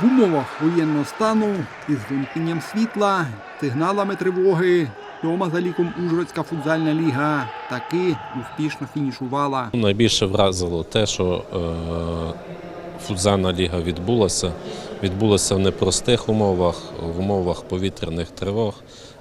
В умовах воєнного стану із вимкненням світла, сигналами тривоги, сьома за ліком Ужгородська футзальна ліга таки успішно фінішувала. Найбільше вразило те, що е, футзальна ліга відбулася. Відбулася в непростих умовах, в умовах повітряних тривог,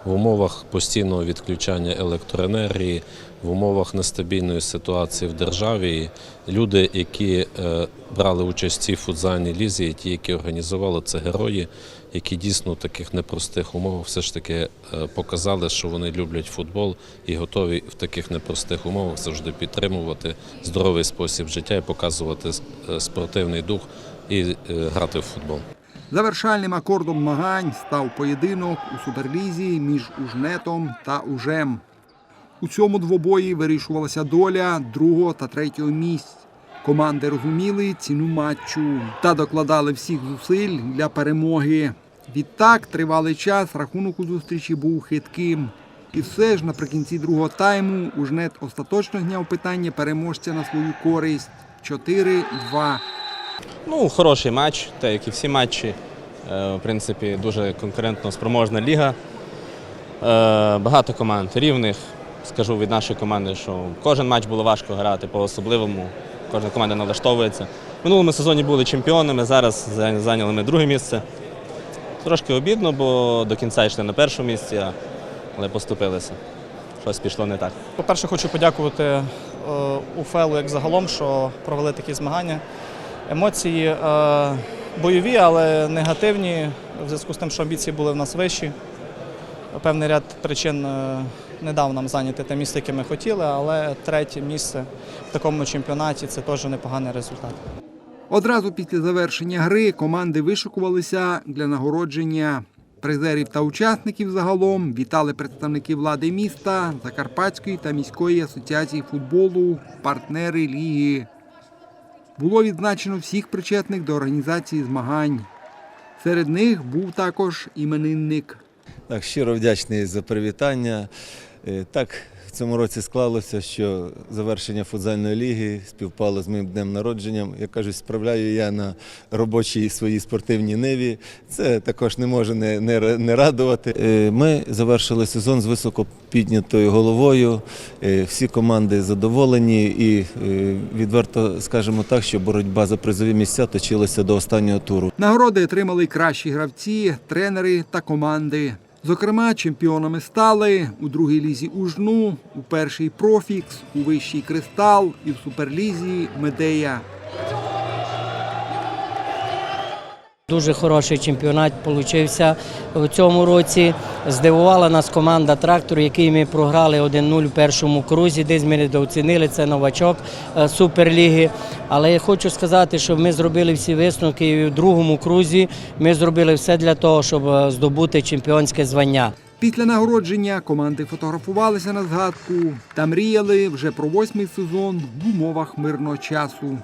в умовах постійного відключання електроенергії, в умовах нестабільної ситуації в державі. Люди, які е, брали участь в цій футзальній лізі, ті, які організували, це герої, які дійсно в таких непростих умовах все ж таки е, показали, що вони люблять футбол і готові в таких непростих умовах завжди підтримувати здоровий спосіб життя і показувати е, спортивний дух і грати в футбол. Завершальним акордом змагань став поєдинок у суперлізі між Ужнетом та Ужем. У цьому двобої вирішувалася доля другого та третього місць. Команди розуміли ціну матчу та докладали всіх зусиль для перемоги. Відтак тривалий час рахунок у зустрічі був хитким. І все ж наприкінці другого тайму Ужнет остаточно зняв питання переможця на свою користь 4-2. Ну, хороший матч, так як і всі матчі. Е, В принципі, дуже конкурентно спроможна ліга. Е, Багато команд рівних. Скажу від нашої команди, що кожен матч було важко грати по-особливому. Кожна команда налаштовується. В минулому сезоні були чемпіонами, зараз зайняли ми друге місце. Трошки обідно, бо до кінця йшли на першому місці, але поступилися. Щось пішло не так. По-перше, хочу подякувати е, УФЛу як загалом, що провели такі змагання. Емоції е, бойові, але негативні, в зв'язку з тим, що амбіції були в нас вищі. Певний ряд причин е, не дав нам зайняти те місце, яке ми хотіли, але третє місце в такому чемпіонаті це теж непоганий результат. Одразу після завершення гри команди вишикувалися для нагородження призерів та учасників загалом. Вітали представники влади міста, Закарпатської та міської асоціації футболу, партнери ліги. Було відзначено всіх причетних до організації змагань. Серед них був також іменинник. Так, щиро вдячний за привітання. Е, Так, в цьому році склалося, що завершення футзальної ліги співпало з моїм днем народженням. Як кажуть, справляю я на робочій своїй спортивній ниві. Це також не може не, не, не радувати. Е, Ми завершили сезон з високо піднятою головою. Е, Всі команди задоволені і відверто скажемо так, що боротьба за призові місця точилася до останнього туру. Нагороди отримали кращі гравці, тренери та команди. Зокрема, чемпіонами стали у другій лізі Ужну, у першій Профікс, у вищій Кристал і в суперлізі Медея. Дуже хороший чемпіонат получився в цьому році. Здивувала нас команда Трактор, який ми програли 1-0 в першому крузі. Десь ми недооцінили це новачок е, Суперліги. Але я хочу сказати, що ми зробили всі висновки і в другому крузі. Ми зробили все для того, щоб е, здобути чемпіонське звання. Після нагородження команди фотографувалися на згадку та мріяли вже про восьмий сезон в умовах мирного часу.